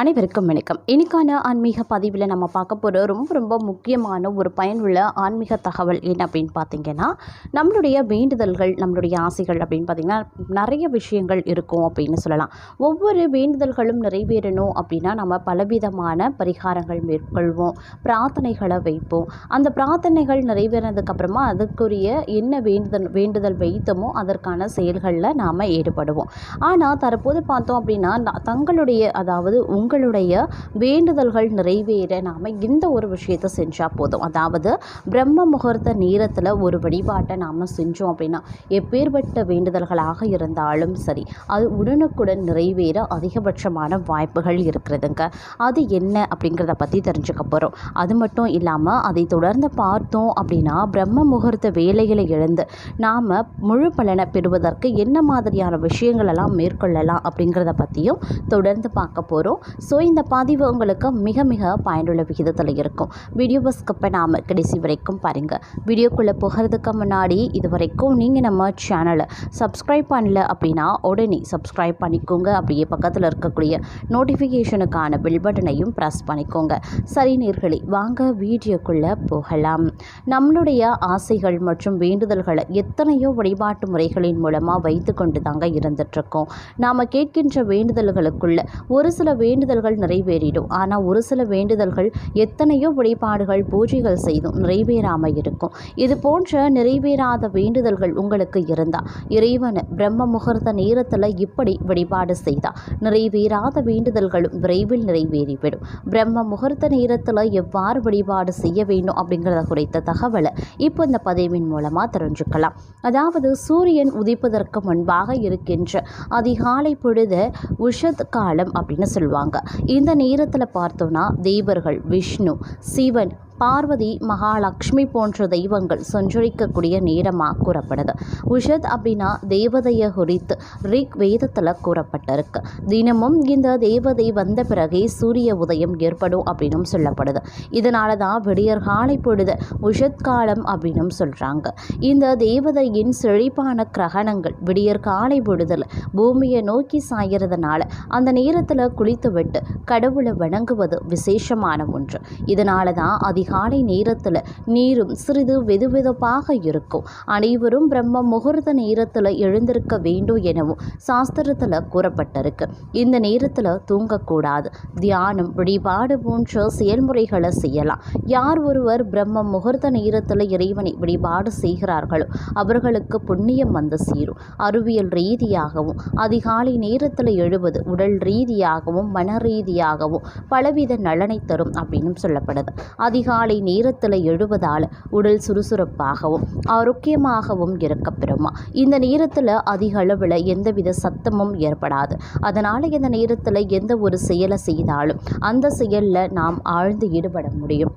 அனைவருக்கும் வணக்கம். இன்றைக்கான ஆன்மீக பதிவில் நம்ம பார்க்க போகிற ரொம்ப ரொம்ப முக்கியமான ஒரு பயனுள்ள ஆன்மீக தகவல் என்ன அப்படின்னு பார்த்தீங்கன்னா நம்மளுடைய வேண்டுதல்கள் நம்மளுடைய ஆசைகள் அப்படின்னு பார்த்தீங்கன்னா நிறைய விஷயங்கள் இருக்கும் அப்படின்னு சொல்லலாம். ஒவ்வொரு வேண்டுதல்களும் நிறைவேறணும் அப்படின்னா நம்ம பலவிதமான பரிகாரங்கள் மேற்கொள்வோம் பிரார்த்தனைகளை வைப்போம். அந்த பிரார்த்தனைகள் நிறைவேறினதுக்கப்புறமா அதுக்குரிய என்ன வேண்டுதல் வேண்டுதல் வைத்தோமோ அதற்கான செயல்களில் நாம் ஈடுபடுவோம். ஆனால் தற்போது பார்த்தோம் அப்படின்னா தங்களுடைய அதாவது உங்களுடைய வேண்டுதல்கள் நிறைவேற நாம் இந்த ஒரு விஷயத்தை செஞ்சால் போதும். அதாவது பிரம்ம முகூர்த்த நேரத்தில் ஒரு வழிபாட்டை நாம் செஞ்சோம் அப்படின்னா எப்பேற்பட்ட வேண்டுதல்களாக இருந்தாலும் சரி அது உடனுக்குடன் நிறைவேற அதிகபட்சமான வாய்ப்புகள் இருக்கிறதுங்க. அது என்ன அப்படிங்கிறத பற்றி தெரிஞ்சுக்க போகிறோம் அது மட்டும் இல்லாமல் அதை தொடர்ந்து பார்த்தோம் அப்படின்னா பிரம்ம முகூர்த்த வேலைகளை எழுந்து நாம் முழு பலனை பெறுவதற்கு என்ன மாதிரியான விஷயங்களெல்லாம் மேற்கொள்ளலாம் அப்படிங்கிறத பற்றியும் தொடர்ந்து பார்க்க போகிறோம் ஸோ இந்த பதிவு உங்களுக்கு மிக மிக பயனுள்ள விகிதத்தில் இருக்கும். வீடியோவை ஸ்கிப் பண்ணாமல் கடைசி வரைக்கும் பாருங்கள் வீடியோக்குள்ளே போகிறதுக்கு முன்னாடி இது வரைக்கும் நீங்கள் நம்ம சேனலை சப்ஸ்கிரைப் பண்ணல அப்படின்னா உடனே சப்ஸ்கிரைப் பண்ணிக்கோங்க. அப்படியே பக்கத்தில் இருக்கக்கூடிய நோட்டிஃபிகேஷனுக்கான பில் பட்டனையும் ப்ரெஸ் பண்ணிக்கோங்க. சரி நேர்களே வாங்க வீடியோக்குள்ளே போகலாம். நம்மளுடைய ஆசைகள் மற்றும் வேண்டுதல்களை எத்தனையோ வழிபாட்டு முறைகளின் மூலமாக வைத்து கொண்டு தாங்க இருந்துகிட்ருக்கோம் நாம் கேட்கின்ற வேண்டுதல்களுக்குள்ள ஒரு சில வேண்டுதல்கள் நிறைவேறிடும். ஆனால் ஒரு சில வேண்டுதல்கள் எத்தனையோ வழிபாடுகள் பூஜைகள் செய்தும் நிறைவேறாமல் இருக்கும். இது போன்ற நிறைவேறாத வேண்டுதல்கள் உங்களுக்கு இருந்தால் இறைவனை பிரம்ம முகூர்த்த நேரத்தில் இப்படி வழிபாடு செய்தால் நிறைவேறாத வேண்டுதல்களும் விரைவில் நிறைவேறிவிடும். பிரம்ம முகூர்த்த நேரத்தில் எவ்வாறு வழிபாடு செய்ய வேண்டும் அப்படிங்கிறத குறித்த தகவலை இப்போ இந்த பதிவின் மூலமாக தெரிஞ்சுக்கலாம். அதாவது சூரியன் உதிப்பதற்கு முன்பாக இருக்கின்ற அதிகாலை பொழுது உஷத் காலம் அப்படின்னு சொல்லுவாங்க. இந்த நேரத்தில் பார்த்தோன்னா தேவர்கள் விஷ்ணு சிவன் பார்வதி மகாலட்சுமி போன்ற தெய்வங்கள் சஞ்சரிக்கக்கூடிய நேரமாக கூறப்படுது. உஷத் அப்படின்னா தேவதையை குறித்து ரிக் வேதத்தில் கூறப்பட்டிருக்கு. தினமும் இந்த தேவதை வந்த பிறகே சூரிய உதயம் ஏற்படும் அப்படின்னும் சொல்லப்படுது. இதனால தான் விடியற் காலை பொழுது உஷத் காலம் அப்படின்னும் சொல்கிறாங்க இந்த தேவதையின் செழிப்பான கிரகணங்கள் விடியற் காலை பொழுதில் பூமியை நோக்கி சாயறதுனால அந்த நேரத்தில் குளித்துவிட்டு கடவுளை வணங்குவது விசேஷமான ஒன்று. இதனால தான் அதிகாலை நேரத்தில் நீரும் சிறிது வெதுவெதுப்பாக இருக்கும். அனைவரும் பிரம்ம முகூர்த்த நேரத்தில் எழுந்திருக்க வேண்டும் எனவும் சாஸ்திரத்தில் கூறப்பட்டிருக்கு. இந்த நேரத்தில் தூங்கக்கூடாது. தியானம் வழிபாடு போன்ற செயல்முறைகளை செய்யலாம். யார் ஒருவர் பிரம்ம முகூர்த்த நேரத்தில் இறைவனை வழிபாடு செய்கிறார்களோ அவர்களுக்கு புண்ணியம் வந்து சீரும். அறிவியல் ரீதியாகவும் அதிகாலை நேரத்தில் எழுவது உடல் ரீதியாகவும் மன ரீதியாகவும் பலவித நலனை தரும் அப்படின்னு சொல்லப்படுது. அதிகாலை நேரத்தில் எழுவதால் உடல் சுறுசுறுப்பாகவும் ஆரோக்கியமாகவும் இருக்க பெறுமா. இந்த நேரத்தில் அதிக அளவில் எந்தவித சத்தமும் ஏற்படாது. அதனால் இந்த நேரத்தில் எந்த ஒரு செயலை செய்தாலும் அந்த செயலில் நாம் ஆழ்ந்து ஈடுபட முடியும்.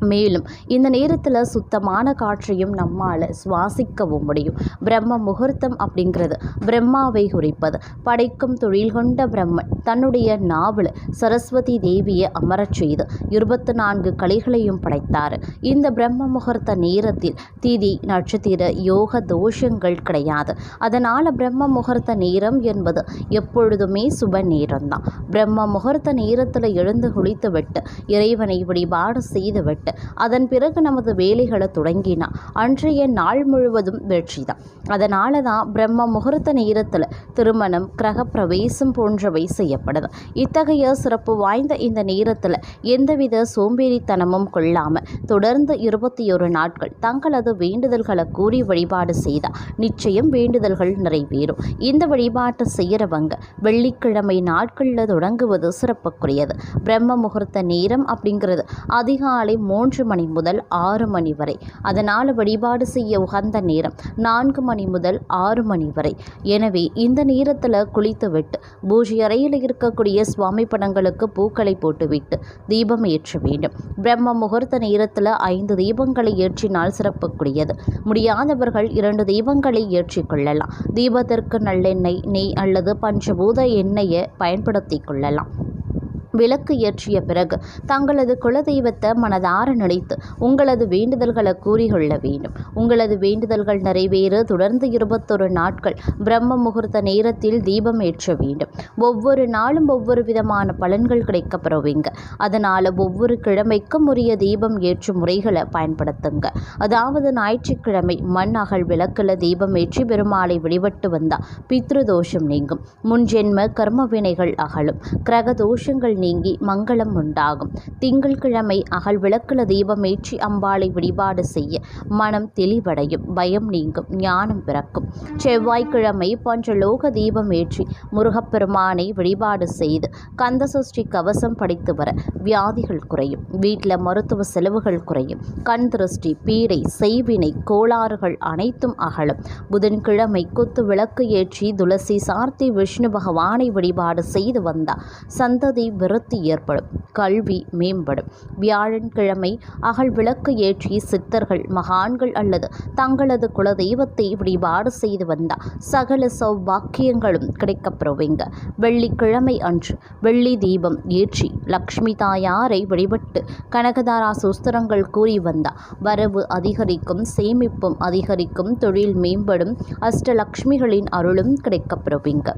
மேலும் இந்த நேரத்தில் சுத்தமான காற்றையும் நம்மால் சுவாசிக்கவும் முடியும். பிரம்ம முகூர்த்தம் அப்படிங்கிறது பிரம்மாவை குறிப்பது. படைக்கும் தொழில் கொண்ட பிரம்மன் தன்னுடைய நாவல் சரஸ்வதி தேவியை அமரச் செய்து இருபத்தி நான்கு கலைகளையும் படைத்தார். இந்த பிரம்ம முகூர்த்த நேரத்தில் திதி நட்சத்திர யோக தோஷங்கள் கிடையாது. அதனால் பிரம்ம முகூர்த்த நேரம் என்பது எப்பொழுதுமே சுப நேரம்தான். பிரம்ம முகூர்த்த நேரத்தில் எழுந்து குளித்துவிட்டு இறைவனை வழிபாடு செய்துவிட்டு அதன் பிறகு நமது வேலைகளை தொடங்கினா அன்றைய நாள் முழுவதும் வெற்றி தான் அதனால தான் பிரம்ம முகூர்த்த நேரத்தில் திருமணம் கிரகப்பிரவேசம் போன்றவை செய்யப்படுது. இத்தகைய சிறப்பு வாய்ந்த இந்த நேரத்தில் எந்தவித சோம்பேறித்தனமும் கொள்ளாமல் தொடர்ந்து இருபத்தி ஒரு நாட்கள் தங்களது வேண்டுதல்களை கூறி வழிபாடு செய்தால் நிச்சயம் வேண்டுதல்கள் நிறைவேறும். இந்த வழிபாட்டை செய்கிறவங்க வெள்ளிக்கிழமை நாட்களில் தொடங்குவது சிறப்புக்குரியது. பிரம்ம முகூர்த்த நேரம் அப்படிங்கிறது அதிகாலை மூன்று மணி முதல் ஆறு மணி வரை. அதனால் வழிபாடு செய்ய உகந்த நேரம் நான்கு மணி முதல் ஆறு மணி வரை. எனவே இந்த நேரத்தில் குளித்துவிட்டு பூஜை அறையில் இருக்கக்கூடிய சுவாமி படங்களுக்கு பூக்களை போட்டுவிட்டு தீபம் ஏற்ற வேண்டும். பிரம்ம முகூர்த்த நேரத்தில் ஐந்து தீபங்களை ஏற்றினால் சிறப்புக்குரியது. முடியாதவர்கள் இரண்டு தீபங்களை ஏற்றிக் கொள்ளலாம். தீபத்திற்கு நல்லெண்ணெய் நெய் அல்லது பஞ்சபூத எண்ணெயை பயன்படுத்தி கொள்ளலாம். விளக்கு ஏற்றிய பிறகு தங்களது குலதெய்வத்தை மனதார நினைத்து உங்களது வேண்டுதல்களை கூறிக்கொள்ள வேண்டும். உங்களது வேண்டுதல்கள் நிறைவேற. தொடர்ந்து இருபத்தொரு நாட்கள் பிரம்ம முகூர்த்த நேரத்தில் தீபம் ஏற்ற வேண்டும். ஒவ்வொரு நாளும் ஒவ்வொரு விதமான பலன்கள் கிடைக்கப்பெறுவீங்க. அதனால் ஒவ்வொரு கிழமைக்கும் உரிய தீபம் ஏற்றும் முறைகளை பயன்படுத்துங்க. அதாவது ஞாயிற்றுக்கிழமை மண் அகல் விளக்கில் தீபம் ஏற்றி பெருமாளை வழிபட்டு வந்தால் பித்ரு தோஷம் நீங்கும் முன்ஜென்ம கர்ம வினைகள் அகலும். கிரக தோஷங்கள் நீங்கி மங்களம் உண்டாகும். திங்கள்கிழமை அகல் விளக்குல தீபம் அம்பாளை வழிபாடு செய்ய மனம் தெளிவடையும். பயம் நீங்கும். ஞானம் பிறக்கும். செவ்வாய்க்கிழமை பஞ்சலோக தீபம் ஏற்றி முருகப்பெருமானை வழிபாடு செய்து கந்தசஷ்டி கவசம் படித்து வர வியாதிகள் குறையும். வீட்டில் மருத்துவ செலவுகள் குறையும். கண் திருஷ்டி பீடை செய்வினை கோளாறுகள் அனைத்தும் அகலும். புதன்கிழமை குத்து விளக்கு ஏற்றி துளசி சார்த்தி விஷ்ணு பகவானை வழிபாடு செய்து வந்தார் சந்ததி விருத்தி ஏற்படும். கல்வி மேம்படும். வியாழன்கிழமை அகல் விளக்கு ஏற்றி சித்தர்கள் மகான்கள் அல்லது தங்களது குலதெய்வத்தை வழிபாடு செய்து வந்தால் சகல சௌபாக்கியங்களும் கிடைக்கப்பெறுவீங்க. வெள்ளிக்கிழமை அன்று வெள்ளி தீபம் ஏற்றி லக்ஷ்மி தாயாரை வழிபட்டு கனகதாரா சுஸ்திரங்கள் கூறி வந்தால் வரவு அதிகரிக்கும் சேமிப்பும் அதிகரிக்கும் தொழில் மேம்படும் அஷ்டலக்ஷ்மிகளின் அருளும் கிடைக்கப்பெறுவீங்க.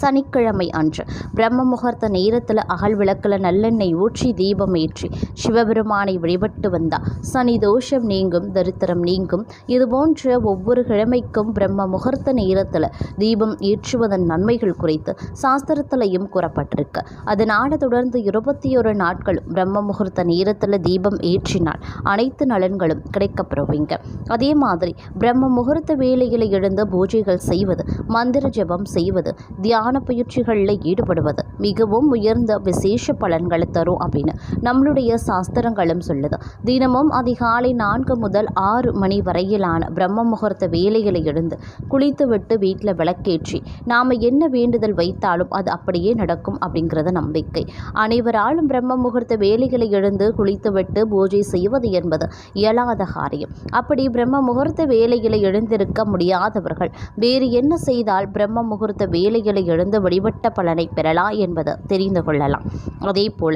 சனிக்கிழமை அன்று பிரம்ம முகூர்த்த நேரத்தில் அகல் விளக்கில் நல்லெண்ணெய் ஊற்றி தீபம் ஏற்றி சிவபெருமானை வழிபட்டு வந்தால் சனி தோஷம் நீங்கும் தரித்திரம் நீங்கும். இதுபோன்ற ஒவ்வொரு கிழமைக்கும் பிரம்ம முகூர்த்த நேரத்தில் தீபம் ஏற்றுவதன் நன்மைகள் குறித்து சாஸ்திரத்திலையும் கூறப்பட்டிருக்கு. அதனால் தொடர்ந்து இருபத்தி ஒரு நாட்களும் பிரம்ம முகூர்த்த நேரத்தில் தீபம் ஏற்றினால் அனைத்து நலன்களும் கிடைக்கப்பெறுவீங்க. அதே மாதிரி பிரம்ம முகூர்த்த வேலையில் எழுந்து பூஜைகள் செய்வது மந்திர ஜெபம் செய்வது தியான பயிற்சிகளில் ஈடுபடுவது மிகவும் உயர்ந்த விசேஷ பலன்களை தரும் அப்படின்னு நம்மளுடைய சாஸ்திரங்களும் சொல்லுது. தினமும் அதிகாலை நான்கு முதல் ஆறு மணி வரையிலான பிரம்ம முகூர்த்த வேலைகளை எழுந்து குளித்துவிட்டு வீட்டில் விளக்கேற்றி நாம் என்ன வேண்டுதல் வைத்தாலும் அது அப்படியே நடக்கும் அப்படிங்கிறது நம்பிக்கை. அனைவராலும் பிரம்ம முகூர்த்த வேலைகளை எழுந்து குளித்துவிட்டு பூஜை செய்வது என்பது இயலாத காரியம். அப்படி பிரம்ம முகூர்த்த வேலைகளை எழுந்திருக்க முடியாதவர்கள் வேறு என்ன செய்தால் பிரம்ம முகூர்த்த வேலைகளை எழுந்து வழிபட்ட பலனை பெறலாம் என்பது தெரிந்து கொள்ளலாம். அதே போல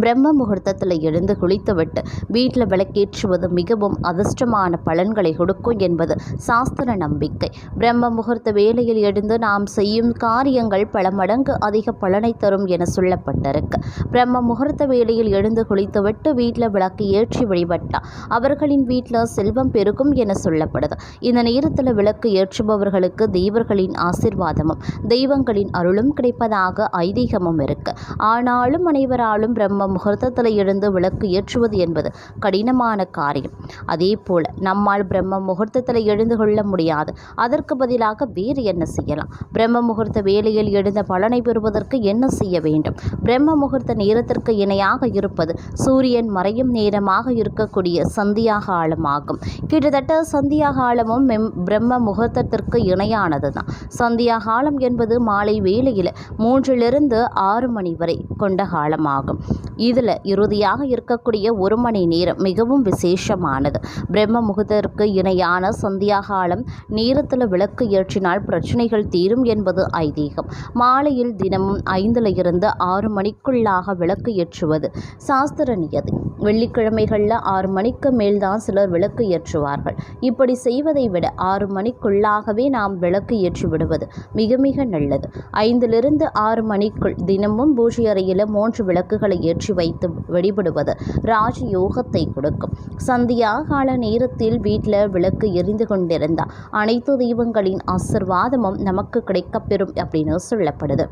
பிரம்ம முகூர்த்தத்தில் எழுந்து குளித்துவிட்டு வீட்டில் விளக்கேற்றுவது மிகவும் அதிர்ஷ்டமான பலன்களை கொடுக்கும் என்பது சாஸ்திர நம்பிக்கை. பிரம்ம முகூர்த்த வேலையில் எழுந்து நாம் செய்யும் காரியங்கள் பல மடங்கு அதிக பலனை தரும் என சொல்லப்பட்டிருக்கு. பிரம்ம முகூர்த்த வேலையில் எழுந்து குளித்துவிட்டு வீட்டில் விளக்கு ஏற்றி வழிபட்டால் அவர்களின் வீட்டில் செல்வம் பெருகும் என சொல்லப்படுது. இந்த நேரத்தில் விளக்கு ஏற்றுபவர்களுக்கு தெய்வர்களின் ஆசிர்வாதமும் தெய்வங்களின் அருளும் கிடைப்பதாக ஐதீகமும் இருக்கு. ஆனாலும் அனைவராலும் பிரம்ம முகூர்த்தத்தில் எழுந்து விளக்கு ஏற்றுவது என்பது கடினமான காரியம். அதே போல் நம்மால் பிரம்ம முகூர்த்தத்தில் எழுந்து கொள்ள முடியாது. அதற்கு பதிலாக வேறு என்ன செய்யலாம்? பிரம்ம முகூர்த்த வேலையில் எழுந்த பலனை பெறுவதற்கு என்ன செய்ய வேண்டும்? பிரம்ம முகூர்த்த நேரத்திற்கு இணையாக இருப்பது சூரியன் மறையும் நேரமாக இருக்கக்கூடிய சந்தியா காலமாகும் கிட்டத்தட்ட சந்தியா காலமும் மெம் பிரம்ம முகூர்த்தத்திற்கு இணையானது தான் சந்தியா காலம் என்பது மாலை வேளையில் மூன்றிலிருந்து ஆறு மணி வரை கொண்ட காலமாகும். இதில் இறுதியாக இருக்கக்கூடிய ஒரு மணி நேரம் மிகவும் விசேஷமானது. பிரம்ம முகூர்த்தத்திற்கு இணையான சந்தியாகாலம் நேரத்தில் விளக்கு ஏற்றினால் பிரச்சனைகள் தீரும் என்பது ஐதீகம். மாலையில் தினமும் ஐந்தில் இருந்து ஆறு மணிக்குள்ளாக விளக்கு ஏற்றுவது சாஸ்திர நியதி. வெள்ளிக்கிழமைகளில் ஆறு மணிக்கு மேல்தான் சிலர் விளக்கு ஏற்றுவார்கள். இப்படி செய்வதை விட ஆறு மணிக்குள்ளாகவே நாம் விளக்கு ஏற்றி விடுவது மிக மிக நல்லது. ஐந்திலிருந்து ஆறு மணிக்குள் தினமும் பூஜை அறையில் மூன்று விளக்குகளை ஏற்றி வைத்து வழிபடுவது ராஜயோகத்தை கொடுக்கும். சந்தியா கால நேரத்தில் வீட்டில் விளக்கு எரிந்து கொண்டிருந்தார் அனைத்து தெய்வங்களின் ஆசிர்வாதமும் நமக்கு கிடைக்கப்பெறும் அப்படின்னு சொல்லப்படுது.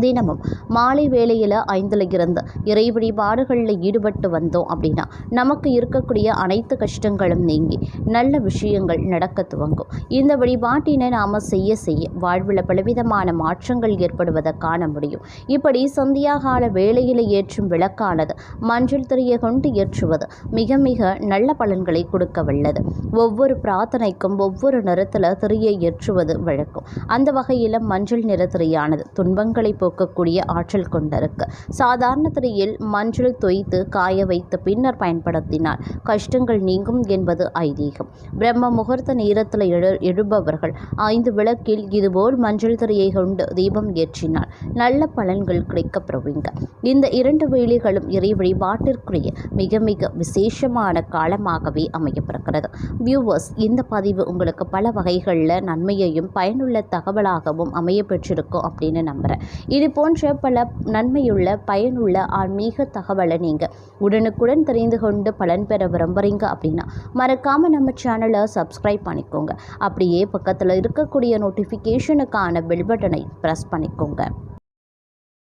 தினமும் மாலை வேளையில் ஐந்தில் இருந்து இறை வழிபாடுகளில் ஈடுபட்டு வந்தோம் அப்படின்னா நமக்கு இருக்கக்கூடிய அனைத்து கஷ்டங்களும் நீங்கி நல்ல விஷயங்கள் நடக்க துவங்கும். இந்த வழிபாட்டினை நாம் செய்ய செய்ய வாழ்வில் பலவிதமான மாற்றங்கள் ஏற்படுவதை காண முடியும். இப்படி சந்தியாகால வேளையில் ஏற்றும் விளக்கானது மஞ்சள் திரையை கொண்டு ஏற்றுவது மிக மிக நல்ல பலன்களை கொடுக்க வல்லது ஒவ்வொரு பிரார்த்தனைக்கும் ஒவ்வொரு நிறத்தில் திரையை ஏற்றுவது வழக்கம். அந்த வகையில் மஞ்சள் நிற திரையானது துன்பங்களை போக்கக்கூடிய ஆற்றல் கொண்டிருக்கு. சாதாரண திரையில் மஞ்சள் தொய்த்து காய வைத்து பின்னர் பயன்படுத்தினால் கஷ்டங்கள் நீங்கும் என்பது ஐதீகம். பிரம்ம முகூர்த்த நேரத்தில் எழு எழுபவர்கள் ஐந்து விளக்கில் இதுபோல் மஞ்சள் திரையை கொண்டு தீபம் ஏற்றினால் நல்ல பலன்கள் கிடைக்கப்பெறுவீங்க. இந்த இரண்டு வேலைகளும் இறை வழிபாட்டிற்குரிய மிக மிக விசேஷமான காலமாகவே அமையப்பிருக்கிறது வியூவர்ஸ் இந்த பதிவு உங்களுக்கு பல வகைகளில் நன்மையையும் பயனுள்ள தகவலாகவும் அமைய பெற்றிருக்கும் அப்படின்னு நம்புகிறேன் இது போன்ற பல நன்மையுள்ள பயனுள்ள ஆன்மீக தகவலை நீங்கள் உடனுக்குடன் தெரிந்து கொண்டு பலன் பெற விரும்புகிறீங்க அப்படின்னா மறக்காமல் நம்ம சேனலை சப்ஸ்கிரைப் பண்ணிக்கோங்க. அப்படியே பக்கத்தில் இருக்கக்கூடிய நோட்டிஃபிகேஷனுக்கான பெல் பட்டனை ப்ரெஸ் பண்ணிக்கோங்க.